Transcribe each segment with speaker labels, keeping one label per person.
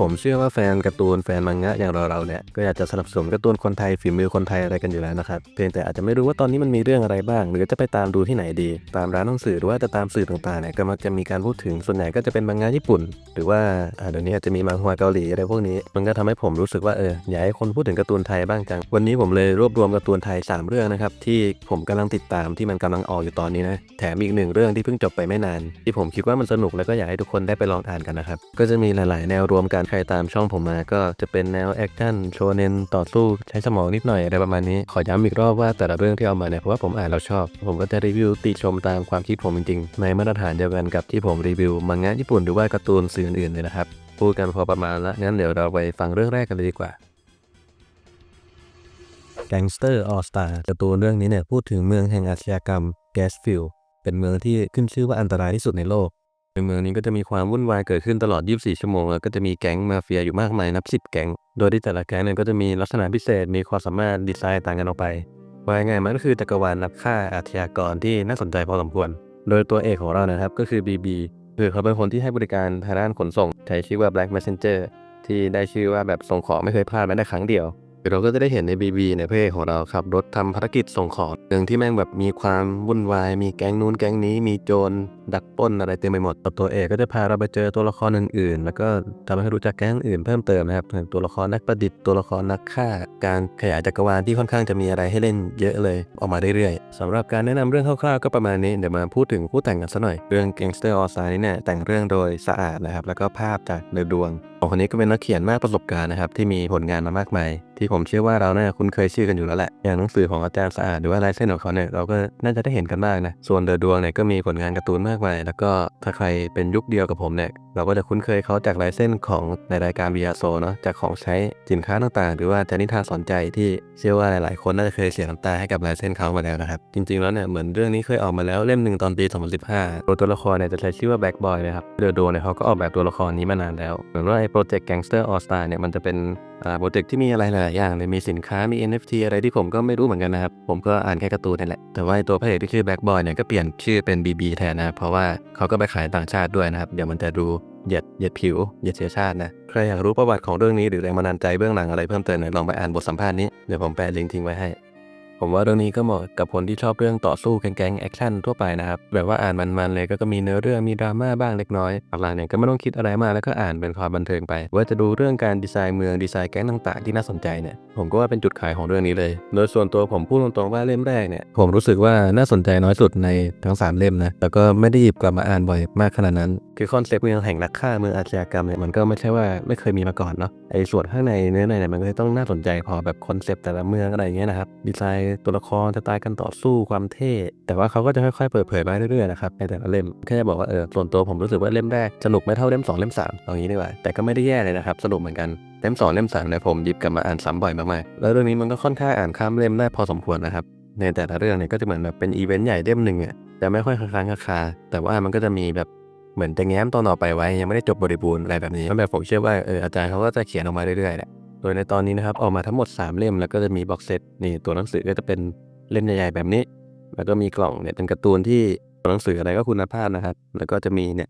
Speaker 1: ผมเชื่อว่าแฟนการ์ตูนแฟนมังงะอย่างเราๆเนี่ยก็อยากจะสนับสนุนการ์ตูนคนไทยฝีมือคนไทยอะไรกันอยู่แล้วนะครับเพียงแต่อาจจะไม่รู้ว่าตอนนี้มันมีเรื่องอะไรบ้าง หรือจะไปตามดูที่ไหนดี ตามร้านหนังสือหรือว่าจะตามสื่อต่างๆเนี่ยก็มักจะมีการพูดถึงส่วนใหญ่ก็จะเป็นมังงะญี่ปุ่น หรือว่าเดี๋ยวนี้อาจจะมีมังฮวาเกาหลีอะไรพวกนี้ มันก็ทำให้ผมรู้สึกว่าเอออยากให้คนพูดถึงการ์ตูนไทยบ้างจังวันนี้ผมเลยรวบรวมการ์ตูนไทยสามเรื่องนะครับที่ผมกำลังติดตามที่มันกำลังออกอยู่ตอนนี้นะแถมอีกหนึ่งเรื่องที่เพิ่งจบไปไม่นาน ที่ผมคิดว่ามันสนุกแล้วก็อยากให้ทุกคนได้ไปลองอ่านกันนะครับก็จะมีหลาย ๆ แนวรวมกันใครตามช่องผมมาก็จะเป็นแนวแอคชั่นโชเนนต่อสู้ใช้สมองนิดหน่อยอะไรประมาณนี้ ขอย้ำอีกรอบว่าแต่ละเรื่องที่เอามาเนี่ยเพราะว่าผมอ่านแล้วชอบ ผมก็จะรีวิวติชมตามความคิดผมจริงๆ ในมาตรฐานเดียวกันกับที่ผมรีวิวมังงะญี่ปุ่นหรือว่าการ์ตูนสื่ออื่นๆเลยนะครับพูดกันพอประมาณละงั้นเดี๋ยวเราไปฟังเรื่องแรกกันเลยดีกว่า Gangster All Star การ์ตูนเรื่องนี้เนี่ยพูดถึงเมืองแห่งอาชญากรรม Gasfield เป็นเมืองที่ขึ้นชื่อว่าอันตรายที่สุดในโลก ในเมืองนี้ก็จะมีความวุ่นวายเกิดขึ้นตลอด 24 ชั่วโมง แล้วก็จะมีแก๊งมาเฟียอยู่มากมายนับ 10 แก๊ง โดยที่แต่ละแก๊งเนี่ยก็จะมีลักษณะพิเศษ มีความสามารถดีไซน์ต่างกันออกไปว่าง่ายมันก็คือจักรวาลนักฆ่าอาชญากรที่น่าสนใจพอสมควร โดยตัวเอกของเรานะครับก็คือ BB คือเขาเป็นคนที่ให้บริการทางด้านขนส่ง ใช้ชื่อว่า Black Messenger ที่ได้ชื่อว่าแบบส่งของไม่เคยพลาดแม้แต่ครั้งเดียว เราก็จะได้เห็นใน BB เนี่ยพระเอกของเราขับรถทำภารกิจส่งของเรื่องที่แม่งแบบมีความวุ่นวาย มีแก๊งนู้นแก๊งนี้มีโจรดักป้นอะไรเต็มไปหมดตัวเอกก็จะพาเราไปเจอตัวละครอื่นๆ แล้วก็ทำให้รู้จักแก๊งอื่นเพิ่มเติมนะครับตัวละครนักประดิษฐ์ตัวละครนักฆ่า การขยายจักรวาลที่ค่อนข้างจะมีอะไรให้เล่นเยอะเลยออกมาเรื่อยๆสำหรับการแนะนำเรื่องคร่าวๆก็ประมาณนี้เดี๋ยวมาพูดถึงผู้แต่งกันสักหน่อยเรื่อง Gangster All Star นี่เนี่ยแต่งเรื่องโดยสะอาดนะครับแล้วก็ภาพจากเดดวง องคนนี้ก็เป็นนักเขียนมากประสบการณ์นะครับที่มีผลงานมามากมาย ที่ผมเชื่อว่าเราน่าคุ้นเคยชื่อกันอยู่แล้วแหละ อย่างหนังสือของอาจารย์สะอาดหรือว่าลายเส้นของเขาเนี่ยเราก็น่าจะได้เห็นกันมากนะส่วนเดอะดวงเนี่ยก็มีผลงานการ์ตูนมากมาย แล้วก็ถ้าใครเป็นยุคเดียวกับผมเนี่ยเราก็จะคุ้นเคยเขาจากลายเส้นของในรายการ v ีอาโซเนาะจากของใช้สินค้าต่างๆ หรือว่าจากนิทานสอนใจที่เชื่อว่าหลายๆ คนน่าจะเคยเสียน้ำตาให้กับลายเส้นเขามาแล้วนะครับจริงๆแล้วเนี่ยเหมือนเรื่องนี้เคยออกมาแล้วเล่มหนึ่งตอนปี2015ตัวตัวละครเนี่ยจะใช้ชื่อว่าแบ็กบอยนะครับเดอะดวงเนี่ยเขาก็ออกแบบตัวละครนี้มานานแล้วเหมือนว่าไอ้โปรเจกต์แก๊งสเตอร์ออสตาเนี่ยมันจะเป็นโปรเจกต์ที่มีอะไรหลายอย่างเลยมีสินค้ามี NFT อะไรที่ผมก็ไม่รู้เหมือนกันนะครับ ผมก็อ่านแค่การ์ตูนนี่แหละ แต่ว่าตัวพระเอกที่ชื่อแบ็กบอยเนี่ยก็เปลี่ยนชื่อเป็น BB แทนนะเพราะว่าเขาก็ไปขายต่างชาติด้วยนะครับ เดี๋ยวมันจะดูเหยียดเหยียดผิวเหยียดเชื้อชาตินะใครอยากรู้ประวัติของเรื่องนี้หรือแรงบันดาลใจเบื้องหลังอะไรเพิ่มเติมเนี่ยลองไปอ่านบทสัมภาษณ์นี้เดี๋ยวผมแปะลิงก์ทิ้งไว้ให้ ผมว่าเรื่องนี้ก็เหมาะกับคนที่ชอบเรื่องต่อสู้แก๊งๆแอคชั่นทั่วไปนะครับ แบบว่าอ่านมันๆเลยก็ก็มีเนื้อเรื่องมีดราม่าบ้างเล็กน้อยหลังๆเนี่ยก็ไม่ต้องคิดอะไรมากแล้วก็อ่านเป็นความบันเทิงไป ว่าจะดูเรื่องการดีไซน์เมืองดีไซน์แก๊งต่าง ๆ ที่น่าสนใจเนี่ยผมก็ว่าเป็นจุดขายของเรื่องนี้เลย โดยส่วนตัวผมพูดตรงๆว่าเล่มแรกเนี่ยผมรู้สึกว่าน่าสนใจน้อยสุดในทั้งสามเล่มนะแล้วก็ไม่ได้หยิบกลับมาอ่านบ่อยมากขนาดนั้นคือคอนเซปต์เมืองแห่งนักฆ่าเมืองอาชญากรรมเนี่ยมันก็ไม่ใช่ว่าไม่เคยมีมาก่อนเนาะไอ้ส่วนข้างในเนื้อในเนี่ยมันก็ต้องน่าสนใจพอแบบคอนเซปต์แต่ละเมืองอะไรเงี้ยนะครับดีไซน์ตัวละครสไตล์การต่อสู้ความเท่ แต่ว่าเขาก็จะค่อยๆเปิดเผยมาเรื่อยๆนะครับในแต่ละเล่มแค่จะบอกว่าเออส่วนตัวผมรู้สึกว่าเล่มแรกสนุกไม่เท่าเล่มสองเล่มสามเอางี้ดีกว่าแต่ก็ไม่ได้แย่เลยนะครับสนุกเหมือนกันเล่มสองเล่มสามเนี่ยผมหยิบกลับมาอ่านซ้ำบ่อยมากๆแล้วเรื่องนี้มันก็ค่อนข้างอ่านข้ามเล่มได้พอสมควรนะครับในแต่ละเรื่องเนี่ยก็จะเหมือนแบบเป็นอีเวนต์ใหญ่เล่มหนึ่งอะจะไม่ค่อยค้างคาแต่ว่ามันก็จะมีแบบ เหมือนจะแง้มตอนต่อไปไว้ยังไม่ได้จบบริบูรณ์อะไรแบบนี้แบบผมเชื่อว่าเอออาจารย์เขาก็จะเขียนออกมาเรื่อยๆแหละโดยในตอนนี้นะครับออกมาทั้งหมด 3 เล่มแล้วก็จะมีบ็อกเซตนี่ตัวหนังสือก็จะเป็นเล่มใหญ่ๆแบบนี้ แล้วก็มีกล่องเนี่ยเป็นการ์ตูนที่ตัวหนังสืออะไรก็คุณภาพนะครับ แล้วก็จะมีเนี่ย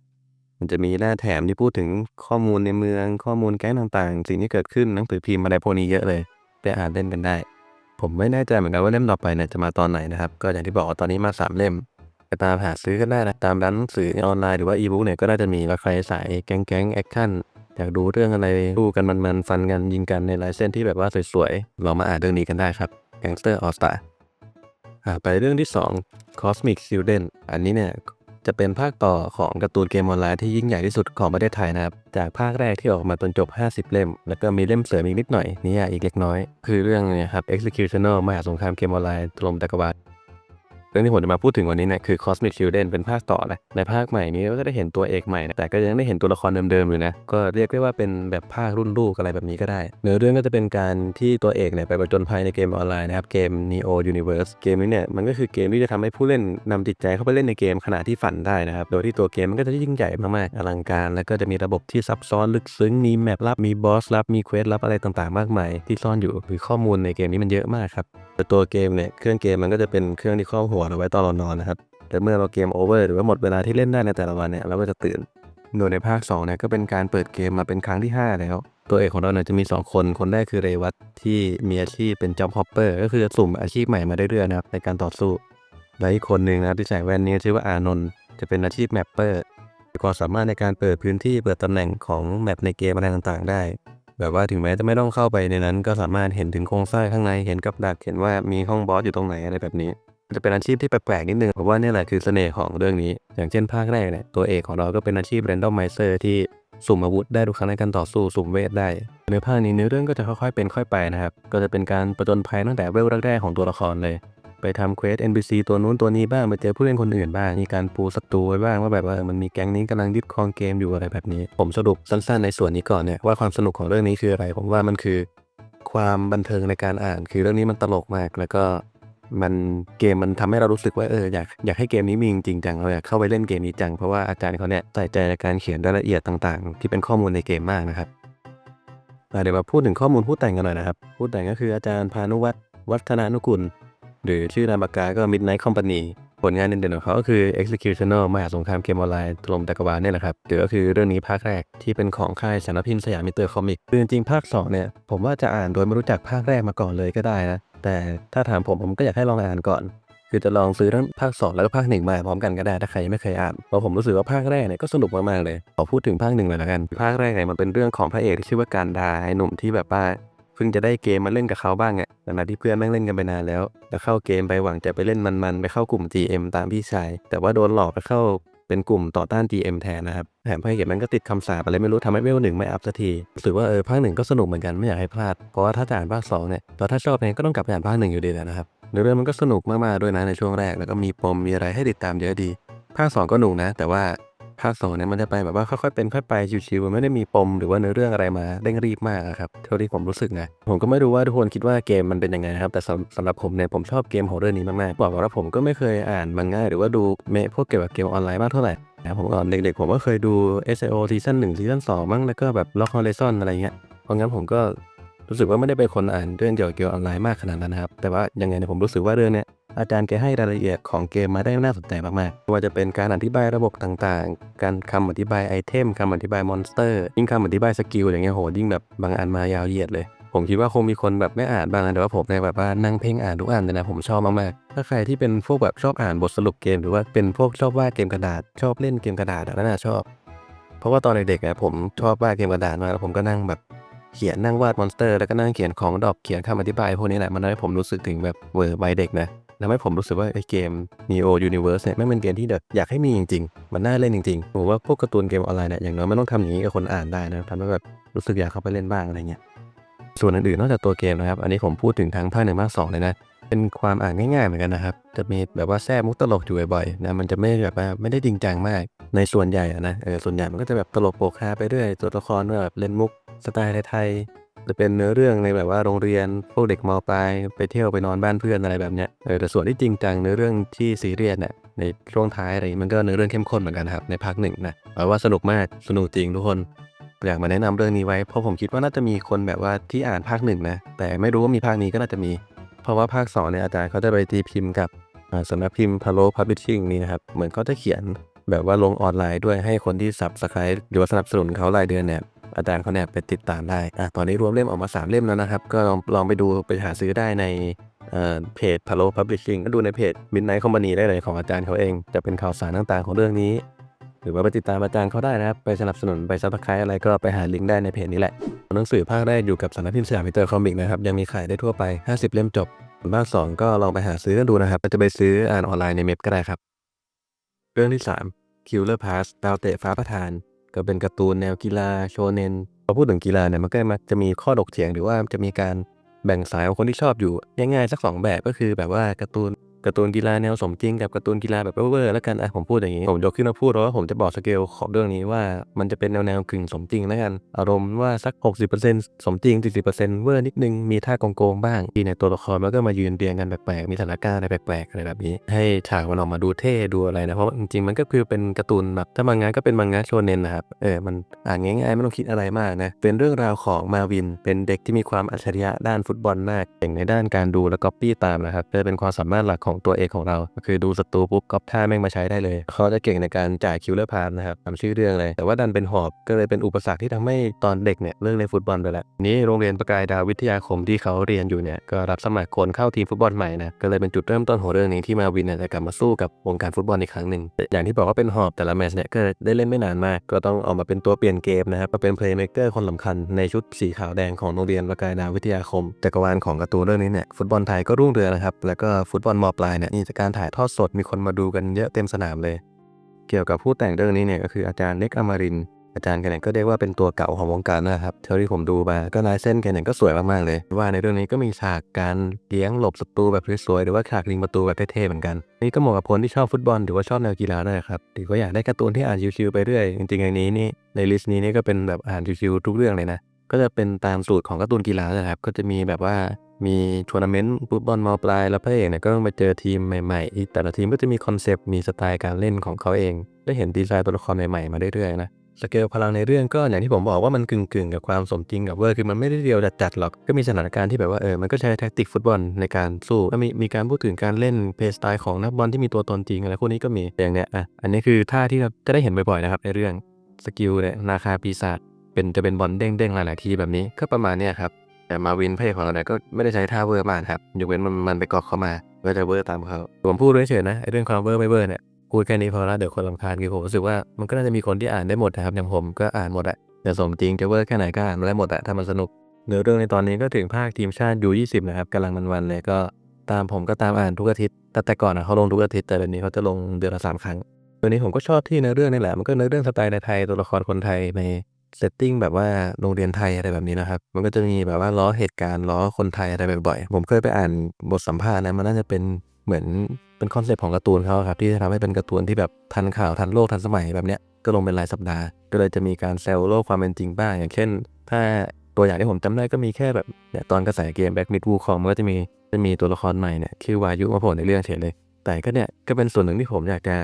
Speaker 1: มันจะมีหน้าแถมที่พูดถึงข้อมูลในเมืองข้อมูลแก๊งต่างๆ สิ่งที่เกิดขึ้นหนังสือพิมพ์อะไรพวกนี้เยอะเลยไปอ่านเล่นกันได้ ผมไม่แน่ใจเหมือนกันว่าเล่มต่อไปเนี่ยจะมาตอนไหนนะครับ ก็อย่างที่บอกว่าตอนนี้มาสามเล่ม ตามหาซื้อกันได้นะตามร้านหนังสือออนไลน์หรือว่าอีบุ๊กเนี่ยก็น่าจะมีแล้วใครสายแก๊งแก๊งแอคชั่นอยากดูเรื่องอะไรดูกันมันๆฟันกันยิงกันในลายเส้นที่แบบว่าสวยๆลองมาอ่านเรื่องนี้กันได้ครับ Gangster All Star อ่าไปเรื่องที่ 2 Cosmic Children อันนี้เนี่ยจะเป็นภาคต่อของการ์ตูนเกมออนไลน์ที่ยิ่งใหญ่ที่สุดของประเทศไทยนะครับ จากภาคแรกที่ออกมาจนจบ 50 เล่ม แล้วก็มีเล่มเสริมอีกนิดหน่อยนี่อีกเล็กน้อย คือเรื่องเนี่ยครับ Executioner มหาสงครามเกมออนไลน์ถล่มจักรวาล เรื่องที่ผมจะมาพูดถึงวันนี้เนี่ยคือ Cosmic Children เป็นภาคต่อนะในภาคใหม่นี้ก็จะได้เห็นตัวเอกใหม่นะแต่ก็ยังได้เห็นตัวละครเดิมๆอยู่นะก็เรียกได้ว่าเป็นแบบภาครุ่นลูกอะไรแบบนี้ก็ได้ เนื้อเรื่องก็จะเป็นการที่ตัวเอกเนี่ยไปประจนภัยในเกมออนไลน์นะครับเกม Neo Universe เกมนี้เนี่ยมันก็คือเกมที่จะทำให้ผู้เล่นนำจิตใจเข้าไปเล่นในเกมขณะที่ฝันได้นะครับโดยที่ตัวเกมมันก็จะยิ่งใหญ่มากๆอลังการ แล้วก็จะมีระบบที่ซับซ้อนลึกซึ้งมีแมปลับมีบอสลับมีเควสลับอะไรต่างๆ มากมายที่ซ่อนอยู่คือข้อมูลในเกมนี้มันเยอะมากครับแต่ตัวเกมเนี่ยเครื่องเกมมันก็จะเป็นเครื่องที่ครอบหัวเราไว้ตอนเรานอนนะครับ แต่เมื่อเราเกมโอเวอร์หรือว่าหมดเวลาที่เล่นได้ในแต่ละวันเนี่ยเราก็จะตื่นโดยในภาค2เนี่ยก็เป็นการเปิดเกมมาเป็นครั้งที่ 5 แล้ว ตัวเอกของเราเนี่ยจะมี 2 คน คนแรกคือเรวัตที่มีอาชีพเป็นจ็อบฮอปเปอร์ก็คือสุ่มอาชีพใหม่มาเรื่อยๆนะครับในการต่อสู้ และอีกคนหนึ่งนะที่ใส่แว่นนี้ชื่อว่าอานนท์จะเป็นอาชีพแมปเปอร์มีความสามารถในการเปิดพื้นที่เปิดตำแหน่งของแมปในเกมอะไรต่างๆ ได้ แบบว่าถึงแม้จะไม่ต้องเข้าไปในนั้น ก็สามารถเห็นถึงโครงสร้างข้างในเห็นกับดักเห็นว่ามีห้องบอสอยู่ตรงไหนอะไรแบบนี้ จะเป็นอาชีพที่แปลกๆนิดนึงเพราะว่านี่แหละคือเสน่ห์ของเรื่องนี้ อย่างเช่นภาคแรกเนี่ยตัวเอกของเราก็เป็นอาชีพ Random m i เซอร์ที่สุ่มอาวุธได้ทุกครั้งในการต่อสู้สุ่มเวทได้ ในภาคนี้เนื้อเรื่องก็จะค่อยๆเป็นค่อยไปนะครับ ก็จะเป็นการประจนภัยตั้งแต่เวลแรกๆของตัวละครเลย ไปทำเควส NPC ตัวนู้นตัวนี้บ้างไปเจอผู้เล่นคนอื่นบ้างมีการปูศัตรูไว้บ้างว่าแบบว่ามันมีแก๊งนี้กำลังยึดครองเกมอยู่อะไรแบบนี้ ผมสรุปสั้นๆในส่วนนี้ก่อนเนี่ยว่าความสนุกของเรื่องนี้คืออะไร ผมว่ามันคือ ความบันเทิงในการอ่าน คือเรื่องนี้มันตลกมากแล้วก็ มันเกมมันทำให้เรารู้สึกว่าเอออยากอยากให้เกมนี้มีจริงจังเราอยากเข้าไปเล่นเกมนี้จังเพราะว่าอาจารย์เขาเนี่ยใส่ใจในการเขียนรายละเอียดต่างๆ ที่เป็นข้อมูลในเกมมากนะครับเดี๋ยวมาพูดถึงข้อมูลผู้แต่งกันหน่อยนะครับ ผู้แต่งก็คืออาจารย์พานุวัฒน์วัฒนานุกุล หรือชื่อนามปากกาก็ Midnight Company ผลงานเด่นๆของเขาก็คือ Executional มหาสงครามเกมออนไลน์ถล่มจักวาเนี่ยแหละครับหรือก็คือเรื่องนี้ภาคแรกที่เป็นของค่ายสารพิมพ์สยามมิเตอร์คอมิกคือจริงๆภาค 2 เนี่ย ผมว่าจะอ่านโดยไม่รู้จักภาคแรกมาก่อนเลยก็ได้นะ แต่ถ้าถามผมผมก็อยากให้ลองอ่านก่อน คือจะลองซื้อทั้งภาค 2 แล้วก็ภาคหนึ่งมาพร้อมกันก็ได้ถ้าใครยังไม่เคยอ่านเพราะผมรู้สึกว่าภาคแรกเนี่ยก็สนุกมากๆเลยขอพูดถึงภาคหนึ่งเลยละกัน ภาคแรกเนี่ยมันเป็นเรื่องของพระเอกที่ชื่อว่าการดาไอ้หนุ่มที่แบบว่าเพิ่งจะได้เกมมาเล่นกับเขาบ้างอะหลังจากที่เพื่อนแม่งเล่นกันไปนานแล้ว แล้วเข้าเกมไปหวังจะไปเล่นมันๆไปเข้ากลุ่ม GM ตามพี่ชาย แต่ว่าโดนหลอกไปเข้า เป็นกลุ่มต่อต้าน GM แทนนะครับแถมพระเอกมันก็ติดคำสาปอะไรไม่รู้ทำให้เวลหนึ่งไม่อัพสักทีรู้สึกว่าเออภาคหนึ่งก็สนุกเหมือนกันไม่อยากให้พลาด เพราะว่าถ้าจะอ่านภาคสองเนี่ยแล้วถ้าชอบเนี่ยก็ต้องกลับไปอ่านภาคหนึ่งอยู่ดีแหละนะครับเนื้อเรื่องมันก็สนุกมากๆด้วยนะในช่วงแรกแล้วก็มีปมมีอะไรให้ติดตามเยอะดี ภาคสองก็หนุกนะ แต่ว่า ภาคสองเนี่ยมันจะไปแบบว่าค่อยๆเป็นค่อยไปชิวๆมันไม่ได้มีปมหรือว่าเนื้อเรื่องอะไรมาเร่งรีบมากอะครับเท่าที่ผมรู้สึกนะผมก็ไม่รู้ว่าทุกคนคิดว่าเกมมันเป็นยังไงนะครับแต่สำหรับผมเนี่ยผมชอบเกมของเรื่องนี้มากๆบอกว่าผมก็ไม่เคยอ่านมังงะหรือว่าดูเมพวกเกี่ยวกับเกมออนไลน์มากเท่าไหร่นะผมก่อนเด็กๆผมก็เคยดู SAO ซีซั่น1ซีซั่น2มั้งแล้วก็แบบ Lock Horizon อะไรเงี้ยเพราะงั้นผมก็รู้สึกว่าไม่ได้เป็นคนอ่านเรื่องเกี่ยวกับเกมออนไลน์มากขนาดนั้นนะครับ แต่ว่ายังไงเนี่ยผมรู้สึกว่าเรื่องเนี้ย อาจารย์แกให้รายละเอียดของเกมมาได้น่าสนใจมากๆไม่ว่าจะเป็นการอธิบายระบบต่างๆ การคำอธิบายไอเทมคำอธิบายมอนสเตอร์ ยิ่งคำอธิบายสกิลอย่างเงี้ยโหยิ่งแบบบางอันมายาวเหยียดเลย ผมคิดว่าคงมีคนแบบไม่อ่านบ้างนะแต่ว่าผมเนี่ยแบบว่านั่งเพ่งอ่านทุกอันเลยนะผมชอบมากๆถ้าใครที่เป็นพวกแบบชอบอ่านบทสรุปเกม หรือว่าเป็นพวกชอบวาดเกมกระดาษ ชอบเล่นเกมกระดาษอะน่าชอบ เพราะว่าตอนเด็กๆอะผมชอบวาดเกมกระดาษมาแล้วผมก็นั่งแบบเขียนนั่งวาดมอนสเตอร์ แล้วก็นั่งเขียนของดอปเขียนคำอธิบายพวกนี้แหละมันทำให้ผมรู้สึกถึงแบบเวอร์วัยเด็กนะ ทำให้ผมรู้สึกว่าไอ้เกม Neo Universe เนี่ยแม่เป็นเกมที่แบบอยากให้มีจริงๆ มันน่าเล่นจริงๆผมว่าพวกการ์ตูนเกมออนไลน์เนี่ยอย่างน้อยไม่ต้องทำอย่างนี้กับคนอ่านได้นะทำให้แบบรู้สึกอยากเข้าไปเล่นบ้างอะไรเงี้ยส่วนอื่นๆนอกจากตัวเกมนะครับ อันนี้ผมพูดถึงทั้งภาคหนึ่งภาคสองเลยนะ เป็นความอ่านง่ายๆเหมือนกันนะครับ จะมีแบบว่าแทรกมุกตลกอยู่บ่อยๆนะ มันจะไม่แบบว่าไม่ได้จริงจังมาก ในส่วนใหญ่นะ เออ ส่วนใหญ่มันก็จะแบบตลกโปกฮาไปเรื่อย ตัวละครแบบเล่นมุกสไตล์ไทย จะเป็นเนื้อเรื่องในแบบว่าโรงเรียนพวกเด็กมปลายไปเที่ยวไปนอนบ้านเพื่อนอะไรแบบเนี้ยเออแต่ส่วนที่จริงจังเนื้อเรื่องที่ซีเรียสเนี่ยในช่วงท้ายอะไรมันก็เนื้อเรื่องเข้มข้นเหมือนกันครับในภาคหนึ่งนะเอาว่าสนุกมากสนุกจริงทุกคนอยากมาแนะนำเรื่องนี้ไว้เพราะผมคิดว่าน่าจะมีคนแบบว่าที่อ่านภาคหนึ่งนะแต่ไม่รู้ว่ามีภาคนี้ก็น่าจะมี เพราะว่าภาค2เนี่ยอาจารย์เขาจะไปตีพิมพ์กับสำนักพิมพ์พาโลพับลิชชิ่งนี่นะครับเหมือนเขาจะเขียนแบบว่าลงออนไลน์ด้วยให้คนที่สับสไครหรือว่าสนับสนุนเขารายเดือนเนี่ย อาจารย์เขาเนี่ยไปติดตามได้อะตอนนี้รวมเล่มออกมา 3 เล่มแล้วนะครับ ก็ลองลองไปดูไปหาซื้อได้ในเอ่อเพจพาโลพับลิชชิ่งก็ดูในเพจ Midnight Company ได้เลยของอาจารย์เขาเอง จะเป็นข่าวสารต่างๆของเรื่องนี้ หรือว่าไปติดตามอาจารย์เขาได้นะครับ ไปสนับสนุนไปซับสไครต์อะไรก็ไปหาลิงก์ได้ในเพจนี้แหละหนังสือภาคแรกอยู่กับสำนักพิมพ์สยามมิเตอร์คอมิกนะครับยังมีขายได้ทั่วไป 50 เล่มจบภาค2ก็ลองไปหาซื้อกันดูนะครับจะไปซื้ออ่านออนไลน์ในเมพก็ได้ครับ เรื่องที่ 3 Killer Pass ดาวเตะฟ้าประธาน ก็เป็นการ์ตูนแนวกีฬาโชเนนพอพูดถึงกีฬาเนี่ยมันก็มักจะมีข้อดกเถียงหรือว่าจะมีการแบ่งสายของคนที่ชอบอยู่ง่ายๆสักสองแบบก็คือแบบว่าการ์ตูน การ์ตูนกีฬาแนวสมจริงกับการ์ตูนกีฬาแบบเวอร์แล้วกันอะผมพูดอย่างนี้ผมยกขึ้นมาพูดเพราะว่าผมจะบอกสเกลของเรื่องนี้ว่ามันจะเป็นแนวแนวกึ่งสมจริงแล้วกัน อารมณ์ว่าสัก 60%สมจริง 40%เวอร์นิดนึงมีท่าโกงๆบ้างที่ในตัวละครมันก็มายืนเรียงกันแปลกๆมีสถานการณ์อะไรแปลกๆอะไรแบบนี้ ให้ฉากมันออกมาดูเท่ดูอะไรนะเพราะจริงๆมันก็คือเป็นการ์ตูนแบบถ้ามังงะก็เป็นมังงะโชเนนนะครับเออมันอ่านง่ายๆไม่ต้องคิดอะไรมากนะเป็นเรื่องราวของมาวิน เป็นเด็กที่มีความอัจฉริยะด้านฟุตบอลมากเก่งในด้านการดูและก๊อปปี้ตามนะครับจะเป็นความสามารถหลักของของตัวเอกของเรา ก็คือดูศัตรูปุ๊บก๊อปท่าแม่งมาใช้ได้เลย เขาจะเก่งในการจ่ายคิวเลอร์พาสนะครับตามชื่อเรื่องเลย แต่ว่าดันเป็นหอบก็เลยเป็นอุปสรรคที่ทำให้ตอนเด็กเนี่ยเลิกเล่นฟุตบอลไปแล้วนี้โรงเรียนประกายดาววิทยาคมที่เขาเรียนอยู่เนี่ยก็รับสมัครคนเข้าทีมฟุตบอลใหม่นะก็เลยเป็นจุดเริ่มต้นของเรื่องนี้ที่มาวินเนี่ยจะกลับมาสู้กับวงการฟุตบอลอีกครั้งหนึ่งแต่อย่างที่บอกว่าเป็นหอบแต่ละแมตช์เนี่ยก็ได้เล่นไม่นานมาก ก็ต้องออกมาเป็นตัวเปลี่ยนเกมนะครับมาเป็นเพลย์เม k เกอร์คนสำคัญในชุดสีขาวแดงของโรงเรียนประกายดาววิทยาคมจักวาลของการ์ตูนเรื่องนี้เนี่ยฟุตบอลไทยก็รุ่งเรืองนะครับแล้วก็ฟุตบอลมปลายเนี่ยนี่จากการถ่ายทอดสดมีคนมาดูกันเยอะเต็มสนามเลย เกี่ยวกับผู้แต่งเรื่องนี้เนี่ยก็คืออาจารย์เน็กอมรินอาจารย์แกเนี่ยก็เรียกว่าเป็นตัวเก่าของวงการนะครับเท่าที่ผมดูมาก็ลายเส้นแกเนี่ยก็สวยมากๆเลย ว่าในเรื่องนี้ก็มีฉากการเลี้ยงหลบศัตรูแบบสวยๆหรือว่าฉากลิงประตูแบบเท่ๆเหมือนกันนี่ก็เหมาะกับคนที่ชอบฟุตบอลหรือว่าชอบแนวกีฬาด้วยครับหรือว่าอยากได้การ์ตูนที่อ่านชิวๆไปเรื่อยจริงๆอย่างนี้นี่ในลิสต์นี้นี่ก็เป็นแบบอ่านชิวๆทุกเรื่องเลยนะ ก็จะเป็นตามสูตรของการ์ตูนกีฬานะครับ ก็จะมีแบบว่ามีทัวร์นาเมนต์ฟุตบอลมอปลาย แล้วพระเอกเนี่ยก็ต้องไปเจอทีมใหม่ๆอีกแต่ละทีมก็จะมีคอนเซปต์มีสไตล์การเล่นของเขาเอง ได้เห็นดีไซน์ตัวละครใหม่ๆ มาเรื่อยๆนะสเกลพลังในเรื่องก็อย่างที่ผมบอกว่ามันกึ่งๆ กับความสมจริงกับเวอร์คือมันไม่ได้เรียวจัดๆหรอก ก็มีสถานการณ์ที่แบบว่าเออมันก็ใช้แท็กติกฟุตบอลในการสู้ก็มีมีการพูดถึงการเล่นเพย์สไตล์ของนักบอลที่มีตัวตนจริงอะไรพวกนี้ก็มีอย่างเนี้ยอะอันนี้คือท่าที่เราจะได้เห็นบ่อยๆนะครับในเรื่องสกิลเนี่ยนาคาปีศาจ เป็นจะเป็นบอลเด้งๆหลายๆทีแบบนี้ก็ประมาณเนี้ยครับแต่มาวินพระเอกของเราเนี่ยก็ไม่ได้ใช้ท่าเวอร์มากครับยกเว้นมันมันไปกอกเข้ามาก็จะเวอร์ตามเขาผมพูดเฉยๆนะไอ้เรื่องความเวอร์ไม่เวอร์เนี่ยพูดแค่นี้พอละเดี๋ยวคนรำคาญคือผมรู้สึกว่ามันก็น่าจะมีคนที่อ่านได้หมดนะครับอย่างผมก็อ่านหมดอะแต่สมจริงจะเวอร์แค่ไหนก็อ่านได้หมดอะถ้ามันสนุกเนื้อเรื่องในตอนนี้ก็ถึงภาคทีมชาติยู20นะครับกำลังมันๆเลยก็ตามผมก็ตามอ่านทุกอาทิตย์แต่แต่ก่อนอะเขาลงทุกอาทิตย์แต่เดี๋ยวนี้เขาจะลงเดือนละสามครั้งตัวนี้ผมก็ชอบที่เนื้อเรื่องนี่แหละมันก็เนื้อเรื่องสไตล์ไทยตัวละครคนไทยใน เซตติ้งแบบว่าโรงเรียนไทย อะไรแบบนี้นะครับ มันก็จะมีแบบว่าล้อเหตุการณ์ล้อคนไทยอะไรบ่อยๆ ผมเคยไปอ่านบทสัมภาษณ์นะ มันน่าจะเป็นเหมือนเป็นคอนเซปต์ของการ์ตูนเขาครับ ที่จะทำให้เป็นการ์ตูนที่แบบทันข่าวทันโลกทันสมัยแบบเนี้ยก็ลงเป็นรายสัปดาห์ ก็เลยจะมีการแซวโลกความเป็นจริงบ้าง อย่างเช่น ถ้าตัวอย่างที่ผมจำได้ก็มีแค่แบบเนี่ยตอนกระแสเกมแบ็กมิดวูคองมันก็จะมีจะมีตัวละครใหม่เนี่ยคือวายุมาโผล่ในเรื่องเฉยเลย แต่ก็เนี่ยก็เป็นส่วนหนึ่งที่ผมอยากจะ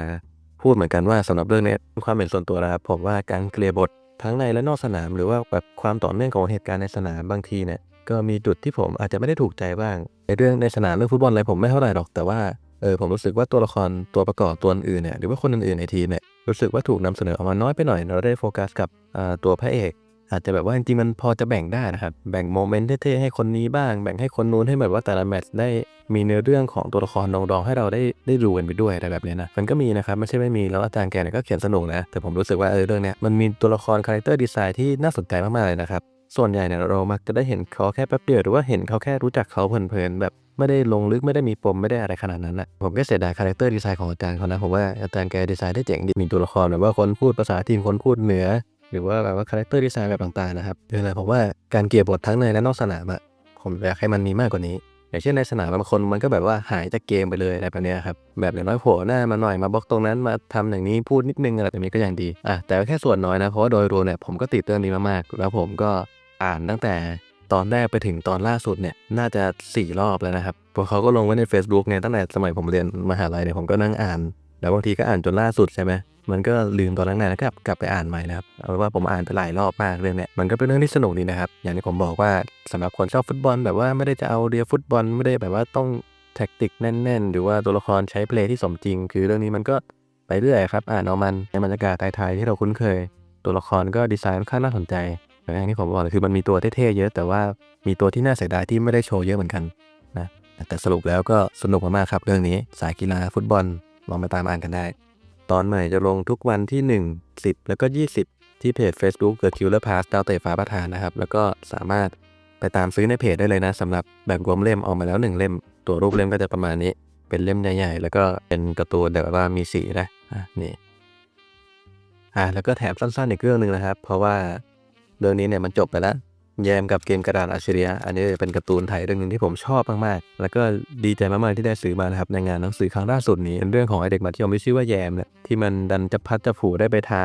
Speaker 1: พูดเหมือนกันว่าสำหรับเรื่องนี้ความเป็นส่วนตัวนะครับผมว่าการเคลียร์บท ทั้งในและนอกสนาม หรือว่าแบบความต่อเนื่องของเหตุการณ์ในสนามบางทีเนี่ยก็มีจุดที่ผมอาจจะไม่ได้ถูกใจบ้างในเรื่องในสนามเรื่องฟุตบอลอะไรผมไม่เท่าไหร่หรอกแต่ว่าเออผมรู้สึกว่าตัวละครตัวประกอบตัวอื่นเนี่ยหรือว่าคนอื่นๆในทีมเนี่ยรู้สึกว่าถูกนำเสนอออกมาน้อยไปหน่อย เราได้โฟกัสกับอ่าตัวพระเอก อาจจะแบบว่าจริงๆมันพอจะแบ่งได้นะครับ แบ่งโมเมนต์เท่ๆให้คนนี้บ้าง แบ่งให้คนนู้นให้แบบว่าแต่ละแมตช์ได้มีเนื้อเรื่องของตัวละครดองๆให้เราได้ได้ดูกันไปด้วยอะไรแบบนี้นะมันก็มีนะครับไม่ใช่ไม่มีแล้วอาจารย์แกเนี่ยก็เขียนสนุกนะแต่ผมรู้สึกว่าเออเรื่องเนี้ยมันมีตัวละครคาแรคเตอร์ดีไซน์ที่น่าสนใจมากๆเลยนะครับส่วนใหญ่เนี่ยเรามักจะได้เห็นเขาแค่แป๊บเดียวหรือว่าเห็นเขาแค่รู้จักเขาเพลินๆแบบไม่ได้ลงลึกไม่ได้มีปมไม่ได้อะไรขนาดนั้นนะผมก็เสียดายคาแรคเตอร์ดีไซน์ของอาจารย์เขานะผมว่าอาจารย์แกดีไซน์ได้เจ๋งดีมีตัวละครแบบว่าคนพูดภาษาทีมคนพูดเหนือ หรือว่าแบบว่าคาแรคเตอร์ดีไซน์แบบต่างๆนะครับเออเลยผมว่าการเกี่ยบททั้งในและนอกสนามอะผมอยากให้มันมีมากกว่านี้ อย่างเช่นในสนามบางคนมันก็แบบว่าหายจากเกมไปเลยอะไรแบบนี้ครับแบบอย่างน้อยโผล่หน้ามาหน่อยมาบล็อกตรงนั้นมาทำอย่างนี้พูดนิดนึงอะไรแบบนี้ก็ยังดีอะแต่แค่ส่วนน้อยนะเพราะว่าโดยรวมเนี่ยผมก็ติดเรื่องนี้มากๆแล้วผมก็อ่านตั้งแต่ตอนแรกไปถึงตอนล่าสุดเนี่ยน่าจะสี่รอบแล้วนะครับเพราะเขาก็ลงไว้ใน Facebook ไงตั้งแต่สมัยผมเรียนมหาลัยเนี่ยผมก็นั่งอ่าน แล้วบางทีก็อ่านจนล่าสุดใช่ไหม มันก็ลืมตอนนั้นๆแล้วก็กลับกลับไปอ่านใหม่นะครับเอาว่าผมอ่านไปหลายรอบมากเรื่องเนี้ยมันก็เป็นเรื่องที่สนุกดีนะครับ อย่างที่ผมบอกว่าสำหรับคนชอบฟุตบอล แบบว่าไม่ได้จะเอาเรียฟุตบอลไม่ได้แบบว่าต้องแท็กติกแน่น ๆ หรือว่าตัวละครใช้เพลย์ที่สมจริง คือเรื่องนี้มันก็ไปเรื่อยครับอ่านเอามันในบรรยากาศไทยๆที่เราคุ้นเคย ตัวละครก็ดีไซน์ค่อนข้างน่าสนใจอย่างที่ผมบอกเลยคือมันมีตัวเท่ๆเยอะ แต่ว่ามีตัวที่น่าเสียดายที่ไม่ได้โชว์เยอะเหมือนกันนะแต่สรุปแล้วก็สนุกมากๆครับเรื่องนี้สายกีฬาฟุตบอลลองไปตามอ่านกันได้ ตอนใหม่จะลงทุกวันที่ 1 10 แล้วก็ 20 ที่เพจ Facebook The Killer Pass ดาวเตะฟ้าประธานนะครับ แล้วก็สามารถไปตามซื้อในเพจได้เลยนะสำหรับแบบรวมเล่มออกมาแล้ว 1 เล่ม ตัวรูปเล่มก็จะประมาณนี้ เป็นเล่มใหญ่ๆ แล้วก็เป็นการ์ตูนแบบว่ามีสีนะอะนี่อะแล้วก็แถมสั้นๆอีกเรื่องหนึ่งนะครับ เพราะว่าเรื่องนี้เนี่ยมันจบไปแล้ว แยมกับเกมกระดาษอัจฉริยะ อันนี้เป็นการ์ตูนไทยเรื่องหนึ่งที่ผมชอบมากๆ แล้วก็ดีใจมากๆที่ได้ซื้อมานะครับในงานหนังสือครั้งล่าสุดนี้เป็นเรื่องของไอเด็กมัธยมที่ชื่อว่าแยมเนี่ยที่มันดันจะพัดจะผูได้ไปท้า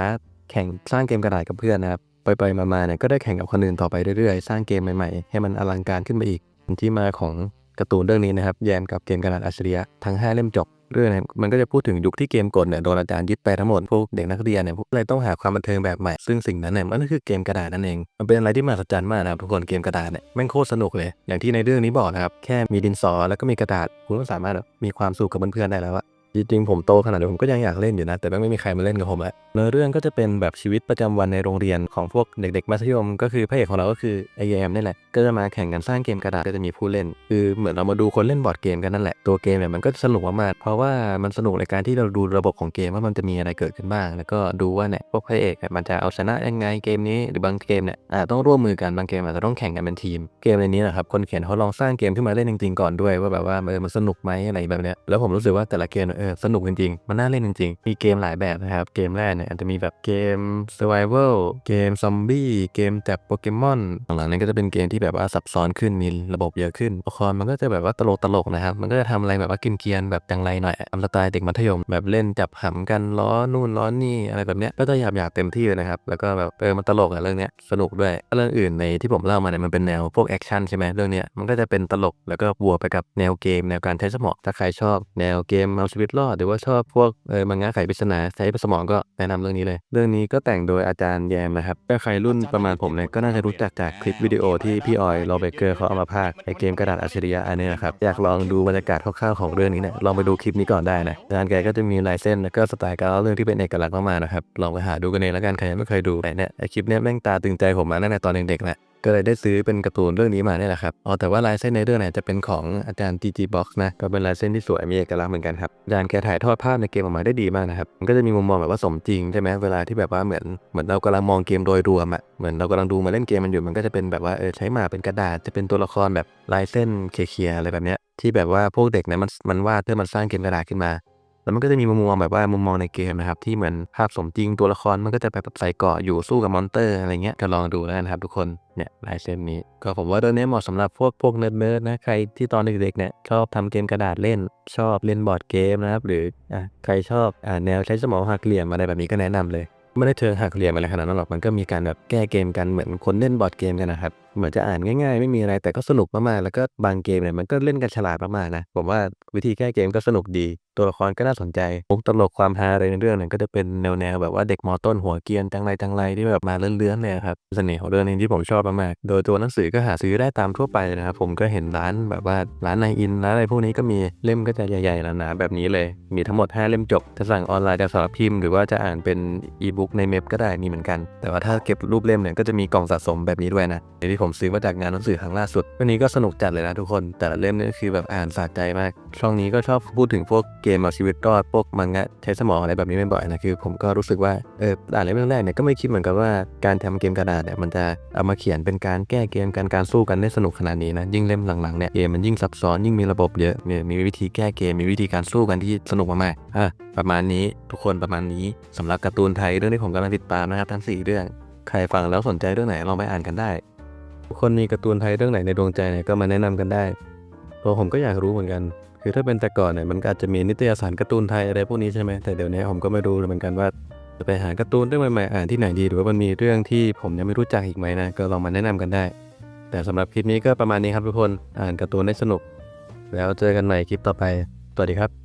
Speaker 1: แข่งสร้างเกมกระดาษกับเพื่อนนะครับไปๆมาๆเนี่ยก็ได้แข่งกับคนอื่นต่อไปเรื่อยๆ สร้างเกมใหม่ๆ ให้มันอลังการขึ้นไปอีกที่มาของการ์ตูนเรื่องนี้นะครับแยมกับเกมกระดาษอัจฉริยะทั้งห้าเล่มจบ เรื่องเนี้มันก็จะพูดถึงยุคที่เกมกดเนี่ยโดนอาจารย์ยึดไปทั้งหมดพวกเด็กนักเรียนเนี่ยพวกเลยต้องหาความบันเทิงแบบใหม่ ซึ่งสิ่งนั้นเนี่ยมันก็คือเกมกระดาษนั่นเอง มันเป็นอะไรที่มหัศจรรย์มากนะครับทุกคนเกมกระดาษเนี่ยแม่งโคตรสนุกเลย อย่างที่ในเรื่องนี้บอกนะครับแค่มีดินสอแล้วก็มีกระดาษคุณก็สามารถมีความสุขกับเพื่อนๆได้แล้วอะ จริงๆผมโตขนาดนี้ผมก็ยังอยากเล่นอยู่นะ แต่แม่งไม่มีใครมาเล่นกับผมแล้วเนื้อเรื่องก็จะเป็นแบบชีวิตประจำวันในโรงเรียนของพวกเด็กๆมัธยม ก็คือพระเอกของเราก็คือไอแยมนี่แหละ ก็จะมาแข่งกันสร้างเกมกระดาษก็จะมีผู้เล่น คือเหมือนเรามาดูคนเล่นบอร์ดเกมกันนั่นแหละตัวเกมเนี่ยมันก็สนุกมากๆเพราะว่ามันสนุกในการที่เราดูระบบของเกมว่ามันจะมีอะไรเกิดขึ้นบ้าง แล้วก็ดูว่าเนี่ยพวกพระเอกมันจะเอาชนะยังไงเกมนี้หรือบางเกมเนี่ยอาจต้องร่วมมือกันบางเกมอาจจะต้องแข่งกันเป็นทีม เกมในนี้นะครับคนเขียนเขาลองสร้างเกมขึ้นมาเล่นจริงๆก่อนด้วยว่าแบบว่ามันสนุกไหมอะไรแบบเนี้ยแล้วผมรู้สึกว่าแต่ละเกมเออสนุกจริงๆ มันน่าเล่นจริงๆ มีเกมหลายแบบนะครับ เกมแรกเนี่ยอาจจะมีแบบเกม survival เกมซอมบี้เกมจับโปเกมอนหลังๆนี้ก็จะเป็นเกมที่แบบว่าซับซ้อนขึ้นมีระบบเยอะขึ้นละครมันก็จะแบบว่าตลกตลกๆนะครับ มันก็จะทำอะไรแบบว่ากินเกียนแบบจังไรหน่อยทำสไตล์เด็กมัธยม แบบเล่นจับหำกันล้อนู่นล้อนี่อะไรแบบเนี้ยก็จะหยาบหยาบเต็มที่เลยนะครับ แล้วก็แบบเออมันตลกอะเรื่องเนี้ยสนุกด้วยเรื่องอื่นในที่ผมเล่ามาเนี่ยมันเป็นแนวพวกแอคชั่นใช่ไหมเรื่องเนี้ยมันก็จะเป็นตลกแล้วก็บวกไปกับแนวเกมแนวการใช้สมองถ้าใครชอบ แนวเกมเอาชีวิตรอดหรือว่าชอบพวกเออมังงะไขปริศนาใช้สมองก็แนะนำเรื่องนี้เลย เรื่องนี้ก็แต่งโดยอาจารย์แยมนะครับถ้าใครรุ่นประมาณผมเนี่ยก็น่าจะรู้จักจากคลิปวิดีโอที่พี่ออยโรเบเกอร์เขาเอามาพากย์ไอเกมกระดาษอัจฉริยะอันนี้นะครับอยากลองดูบรรยากาศคร่าวๆของเรื่องนี้เนี่ยลองไปดูคลิปนี้ก่อนได้นะอาจารย์แกก็จะมีลายเส้นแล้วก็สไตล์การเล่าเรื่องที่เป็นเอกลักษณ์มากๆนะครับลองไปหาดูกันเองแล้วกันใครยังไม่เคยดูแต่เนี่ยไอคลิปเนี้ยแม่งตาตึงใจผมมาตั้งแต่ตอนเด็กๆแหละ ก็เลยได้ซื้อเป็นการ์ตูนเรื่องนี้มาเนี่ยแหละครับอ๋อแต่ว่าลายเส้นในเรื่องเนี่ยจะเป็นของอาจารย์ TG Box นะก็เป็นลายเส้นที่สวยมีเอกลักษณ์เหมือนกันครับอาจารย์แกถ่ายทอดภาพในเกมออกมาได้ดีมากนะครับมันก็จะมีมุมมองแบบว่าสมจริงใช่ไหมเวลาที่แบบว่าเหมือนเหมือนเรากำลังมองเกมโดยรวมอะเหมือนเรากำลังดูมาเล่นเกมมันอยู่มันก็จะเป็นแบบว่าเออใช้หมาเป็นกระดาษจะเป็นตัวละครแบบลายเส้นเคลียร์อะไรแบบเนี้ยที่แบบว่าพวกเด็กเนี่ยมันมันวาดเพื่อมันสร้างเกมกระดาษขึ้นมา แล้วมันก็จะมีมุมมองแบบว่ามุมมองในเกมนะครับที่เหมือนภาพสมจริงตัวละครมันก็จะไปแบบใส่เกาะอยู่สู้กับมอนเตอร์อะไรเงี้ยก็ลองดูแล้วกันครับทุกคนเนี่ยลายเส้นนี้ ก็ผมว่าเรื่องนี้เหมาะสำหรับพวกพวกเนิร์ดๆนะใครที่ตอนเด็กๆเนี่ยชอบทำเกมกระดาษเล่นชอบเล่นบอร์ดเกมนะครับหรืออะใครชอบอ่าแนวใช้สมองหักเหลี่ยมอะไรแบบนี้ก็แนะนำเลยไม่ได้เชิงหักเหลี่ยมอะไรขนาดนั้นหรอกมันก็มีการแบบแก้เกมกันเหมือนคนเล่นบอร์ดเกมกันนะครับ เหมือนจะอ่านง่ายๆ ไม่มีอะไรแต่ก็สนุกมากๆ แล้วก็บางเกมเนี่ยมันก็เล่นกันฉลาดมากๆนะผมว่าวิธีแก้เกมก็สนุกดี ตัวละครก็น่าสนใจมุกตลกความฮาอะไรในเรื่องเนี่ยก็จะเป็นแนวๆแบบว่าเด็กมอต้นหัวเกรียนจังไรจังไรที่แบบมาเลื้อนๆเลยครับเสน่ห์ของเรื่องนี้ที่ผมชอบมากๆโดยตัวหนังสือก็หาซื้อได้ตามทั่วไปนะครับผมก็เห็นร้านแบบว่าร้านในอินร้านอะไรพวกนี้ก็มีเล่มก็จะใหญ่ๆหนาๆแบบนี้เลย มีทั้งหมด 5 เล่มจบจะสั่งออนไลน์จากสำนักพิมพ์หรือว่าจะอ่านเป็นอีบุ๊กในเมพก็ได้มีเหมือนกัน แต่ว่าถ้าเก็บรูปเล่มเนี่ยก็จะมีกล่องสะสมแบบนี้ด้วยนะที่ผมซื้อมาจากงานหนังสือครั้งล่าสุด วันนี้ก็สนุกจัดเลยนะทุกคน แต่ละเล่มนี่คือแบบอ่านสะใจมาก ช่องนี้ก็ชอบพูดถึงพวกเกมเอาชีวิตรอดพวกมังงะใช้สมองอะไรแบบนี้บ่อยๆนะคือ ผมก็รู้สึกว่าเอออ่านเล่มแรกเนี่ยก็ไม่คิดเหมือนกันว่าการทำเกมกระดาษเนี่ยมันจะเอามาเขียนเป็นการแก้เกมการการสู้กันได้สนุกขนาดนี้นะยิ่งเล่มหลังๆเนี่ยเกมมันยิ่งซับซ้อนยิ่งมีระบบเยอะมีมีวิธีแก้เกมมีวิธีการสู้กันที่สนุกมากๆอะประมาณนี้ทุกคนประมาณนี้สำหรับการ์ตูนไทยเรื่องที่ผมกำลังติดตามนะครับทั้งสี่เรื่องใครฟังแล้วสนใจเรื่องไหนลองไปอ่านกันได้ ทุกคนมีการ์ตูนไทยเรื่องไหนในดวงใจเนี่ยก็มาแนะนำกันได้ตัวผมก็อยากรู้เหมือนกัน คือถ้าเป็นแต่ก่อนเนี่ยมันอาจจะมีนิตยสารการ์ตูนไทยอะไรพวกนี้ใช่ไหมแต่เดี๋ยวนี้ผมก็ไม่รู้เหมือนกันว่าจะไปหาการ์ตูนเรื่องใหม่ๆอ่านที่ไหนดี หรือว่ามันมีเรื่องที่ผมยังไม่รู้จักอีกไหมนะก็ลองมาแนะนำกันได้ แต่สำหรับคลิปนี้ก็ประมาณนี้ครับทุกคนอ่านการ์ตูนได้สนุก แล้วเจอกันใหม่คลิปต่อไปสวัสดีครับ